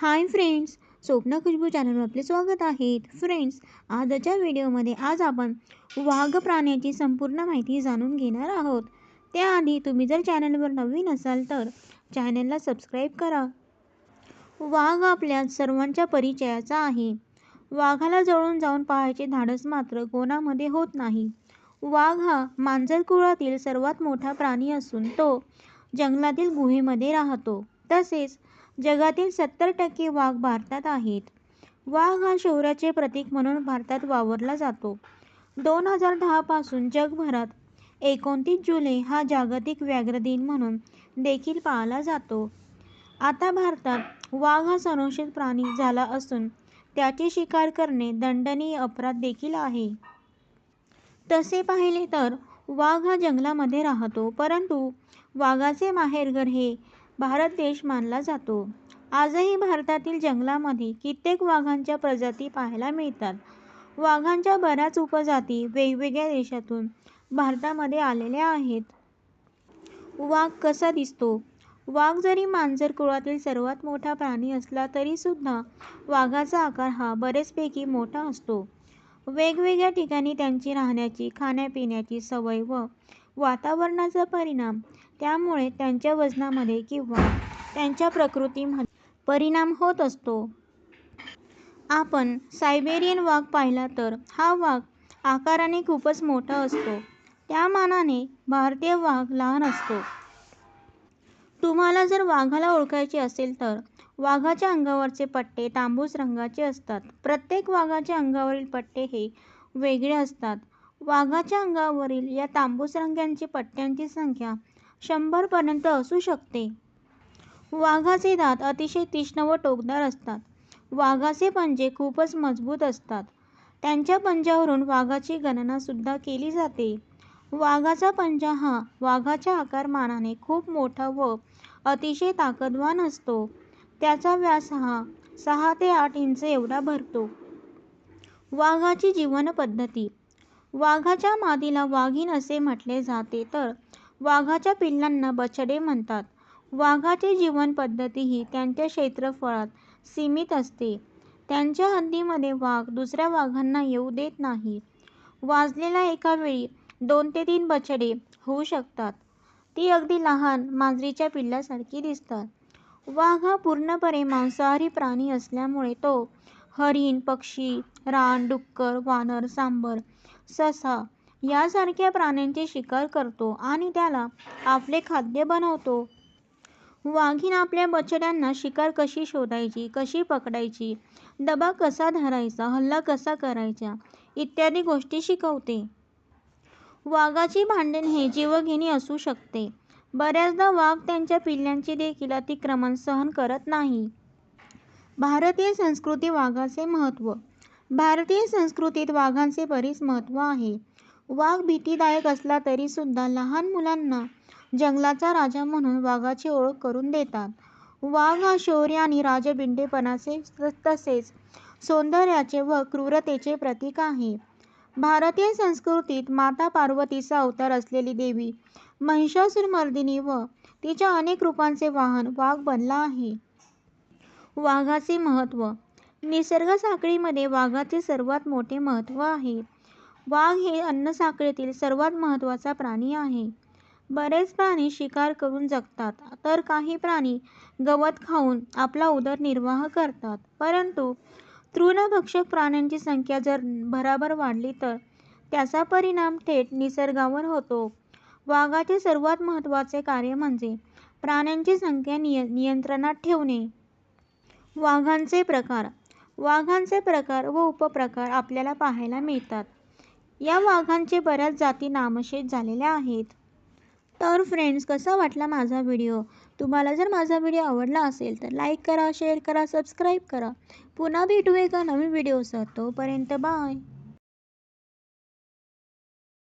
Hi friends स्वप्न खुशबू चॅनलवर आपले स्वागत आहे. फ्रेंड्स आजच्या व्हिडिओमध्ये आज आपण वाघ प्राण्याची संपूर्ण माहिती जाणून घेणार आहोत. त्याआधी तुम्ही जर चॅनलवर नवीन असाल तर चॅनलला सबस्क्राईब करा. वाघ आपल्या सर्वांच्या परिचयाचा आहे. वाघाला जवळून जाऊन पाहायचे धाडस मात्र कोणामध्ये होत नाही. वाघ हा मांजर कुळातील सर्वात मोठा प्राणी असून तो जंगलातील गुहेमध्ये राहतो. तसेच जगातील सत्तर टक्के वाघ भारतात आहेत. वाघ हा शौर्याचे प्रतीक म्हणून भारतात वावरला जातो. दोन हजार दहापासून जगभरात एकोणतीस जुलै हा जागतिक व्याघ्र दिन म्हणून देखील पाळला जातो. आता भारतात वाघ हा संरक्षित प्राणी झाला असून त्याची शिकार करणे दंडनीय अपराध देखील आहे. तसे पाहिले तर वाघ हा जंगलामध्ये राहतो परंतु वाघाचे माहेरघर हे भारत देश मानला जातो. आजही भारतातील जंगलामध्ये कित्येक वाघांच्या प्रजाती पाहायला मिळतात. वाघांच्या बऱ्याच उपजाती वेगवेगळ्या देशातून भारतामध्ये आलेल्या आहेत. वाघ कसा दिसतो? वाघ जरी मांजर कुळातील सर्वात मोठा प्राणी असला तरी सुद्धा वाघाचा आकार हा बरेचपैकी मोठा असतो. वेगवेगळ्या ठिकाणी त्यांची राहण्याची खाण्यापिण्याची सवय व वातावरणाचा परिणाम. त्यामुळे त्यांच्या वजनामध्ये किंवा त्यांच्या प्रकृतीमध्ये परिणाम होत असतो. आपण सायबेरियन वाघ पाहिला तर हा वाघ आकाराने खूपच मोठा असतो. त्या मानाने भारतीय वाघ लहान असतो. तुम्हाला जर वाघाला ओळखायचे असेल तर वाघाच्या अंगावरचे पट्टे तांबूस रंगाचे असतात. प्रत्येक वाघाच्या अंगावरील पट्टे हे वेगळे असतात. वाघाच्या अंगावरील या तांबूस रंगांची पट्ट्यांची संख्या शंभरपर्यंत असू शकते. वाघाचे दात अतिशय तीक्ष्ण व टोकदार असतात. वाघाचे पंजे खूपच मजबूत असतात. त्यांच्या पंजावरून वाघाची गणना सुद्धा केली जाते. वाघाचा पंजा हा वाघाच्या आकारमानाने खूप मोठा व अतिशय ताकदवान असतो. त्याचा व्यास हा सहा ते आठ इंच एवढा भरतो. वाघाची जीवन पद्धती वाघाच्या मादीला वाघीण असे म्हटले जाते तर वाघाच्या पिल्लांना बछडे म्हणतात. वाघाची जीवन पद्धती ही त्यांच्या क्षेत्रफळात सीमित असते. त्यांच्या हद्दीमध्ये वाघ दुसऱ्या वाघांना येऊ देत नाही. वाजलेला एका वेळी दोन ते तीन बछडे होऊ शकतात. ती अगदी लहान मांजरीच्या पिल्लासारखी दिसतात. वाघ हा पूर्णपणे मांसाहारी प्राणी असल्यामुळे तो हरिण पक्षी रान डुक्कर वानर सांबर ससा यासारख्या प्राण्यांची शिकार करतो आणि त्याला आपले खाद्य बनवतो. वाघीण आपल्या बछड्यांना शिकार कशी शोधायची कशी पकडायची डबा कसा धरायचा हल्ला कसा करायचा इत्यादी गोष्टी शिकवते. वाघाची भांडण हे जीवघेणी असू शकते. बऱ्याचदा वाघ त्यांच्या पिल्लांचे देखील अतिक्रमण सहन करत नाही. भारतीय संस्कृती वाघाचे महत्त्व भारतीय संस्कृतीत वाघांचे बरेच महत्त्व आहे. वाघ भीतीदायक असला तरी सुद्धा लहान मुलांना जंगलाचा राजा म्हणून वाघाची ओळख करून देतात. वाघ हा शौर्य आणि राजबिंडेपणाचे तसेच सौंदर्याचे व क्रूरतेचे प्रतीक आहे. भारतीय संस्कृतीत माता पार्वतीचा अवतार असलेली देवी महिषासुरमर्दिनी व तिच्या अनेक रूपांचे वाहन वाघ बनला आहे. वाघाचे महत्त्व निसर्ग साखळीमध्ये वाघाचे सर्वात मोठे महत्त्व आहे. वाघ हे अन्न साखळीतील सर्वात महत्त्वाचा प्राणी आहे. बरेच प्राणी शिकार करून जगतात तर काही प्राणी गवत खाऊन आपला उदरनिर्वाह करतात. परंतु तृणभक्षक प्राण्यांची संख्या जर भराभर वाढली तर त्याचा परिणाम थेट निसर्गावर होतो. वाघाचे सर्वात महत्त्वाचे कार्य म्हणजे प्राण्यांची संख्या निय नियंत्रणात ठेवणे. वाघांचे प्रकार वाघांचे प्रकार व उपप्रकार आपल्याला पाहायला मिळतात. या वाघांचे बऱ्याच जाती नामशेष झालेल्या आहेत. तर फ्रेंड्स कसा वाटला माझा व्हिडिओ तुम्हाला जर माझा व्हिडिओ आवडला असेल तर लाईक करा शेअर करा सबस्क्राईब करा. पुन्हा भेटू एका नवीन व्हिडिओसह तोपर्यंत बाय